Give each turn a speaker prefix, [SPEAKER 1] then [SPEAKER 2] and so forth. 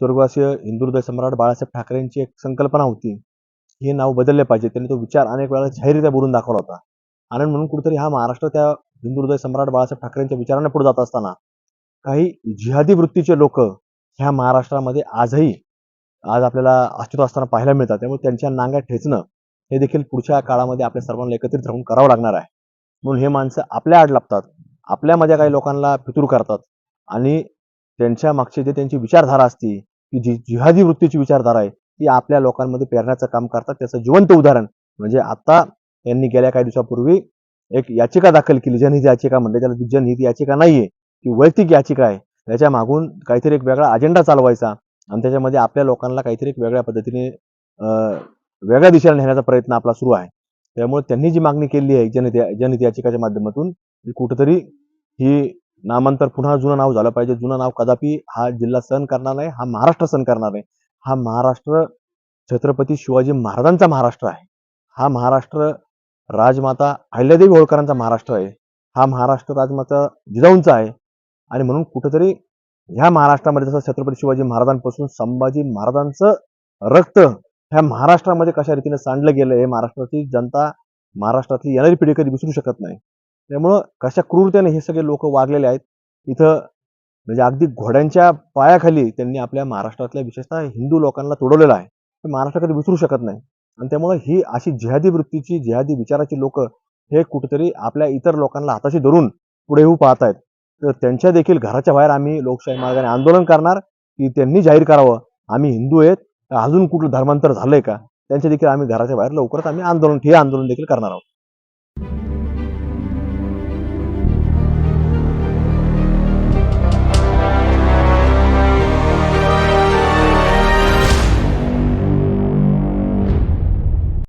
[SPEAKER 1] स्वर्गवासीय हिंदू सम्राट बाळासाहेब ठाकरेंची एक संकल्पना होती. हे नाव बदलले पाहिजे. त्यांनी तो विचार अनेक वेळा जाहीररित्या बोलून दाखवला होता. आणि म्हणून कुठेतरी हा महाराष्ट्र त्या हिंदुहृदय सम्राट बाळासाहेब ठाकरेंच्या विचाराने पुढे जात असताना काही जिहादी वृत्तीचे लोक ह्या महाराष्ट्रामध्ये आजही आज आपल्याला अस्तित्व असताना पाहायला मिळतात. त्यामुळे त्यांच्या नांग्या ठेचणं हे देखील पुढच्या काळामध्ये आपल्या सर्वांना एकत्रित राहून करावं लागणार आहे. म्हणून हे माणसं आपल्या आड लागतात आपल्यामध्ये काही लोकांना फितूर करतात आणि त्यांच्या मागची जे त्यांची विचारधारा असती की जी जिहादी वृत्तीची विचारधारा आहे ती आपल्या लोकांमध्ये पेरण्याचं काम करतात. त्याचं जिवंत उदाहरण म्हणजे आता यांनी गेल्या काही दिवसापूर्वी एक याचिका दाखल केली. जनहित याचिका म्हणते त्याला जनहित याचिका नाहीये ती वैयक्तिक याचिका आहे. त्याच्या मागून काहीतरी एक वेगळा अजेंडा चालवायचा आणि त्याच्यामध्ये आपल्या लोकांना काहीतरी एक वेगळ्या पद्धतीने वेगळ्या दिशेला नेण्याचा प्रयत्न आपला सुरू आहे. त्यामुळे त्यांनी जी मागणी केली आहे जनहित जनहित याचिकाच्या माध्यमातून कुठंतरी ही नामांतर पुन्हा जुनं नाव झालं पाहिजे. जुनं नाव कदापि हा जिल्हा सहन करणार नाही हा महाराष्ट्र सहन करणार नाही. हा महाराष्ट्र छत्रपती शिवाजी महाराजांचा महाराष्ट्र आहे. हा महाराष्ट्र राजमाता अहिल्यादेवी होळकरांचा महाराष्ट्र आहे. हा महाराष्ट्र राजमाता जिजाऊंचा आहे. आणि म्हणून कुठेतरी ह्या महाराष्ट्रामध्ये जसं छत्रपती शिवाजी महाराजांपासून संभाजी महाराजांचं रक्त ह्या महाराष्ट्रामध्ये कशा रीतीने सांडलं गेलं हे महाराष्ट्राची जनता महाराष्ट्रातली येणारी पिढी कधी विसरू शकत नाही. त्यामुळं कशा क्रूरतेने हे सगळे लोक वागलेले आहेत इथं म्हणजे अगदी घोड्यांच्या पायाखाली त्यांनी आपल्या महाराष्ट्रातल्या विशेषतः हिंदू लोकांना तोडवलेलं आहे. ते महाराष्ट्र कधी विसरू शकत नाही. आणि त्यामुळं ही अशी जिहादी वृत्तीची जिहादी विचाराची लोक हे कुठेतरी आपल्या इतर लोकांना हाताशी धरून पुढे येऊ पाहत आहेत तर त्यांच्या देखील घराच्या बाहेर आम्ही लोकशाही मार्गाने आंदोलन करणार की त्यांनी जाहीर करावं. आम्ही हिंदू आहेत अजून कुठलं धर्मांतर झालंय का? त्यांच्या देखील आम्ही घराच्या बाहेर लवकरच आम्ही आंदोलन हे आंदोलन देखील करणार आहोत.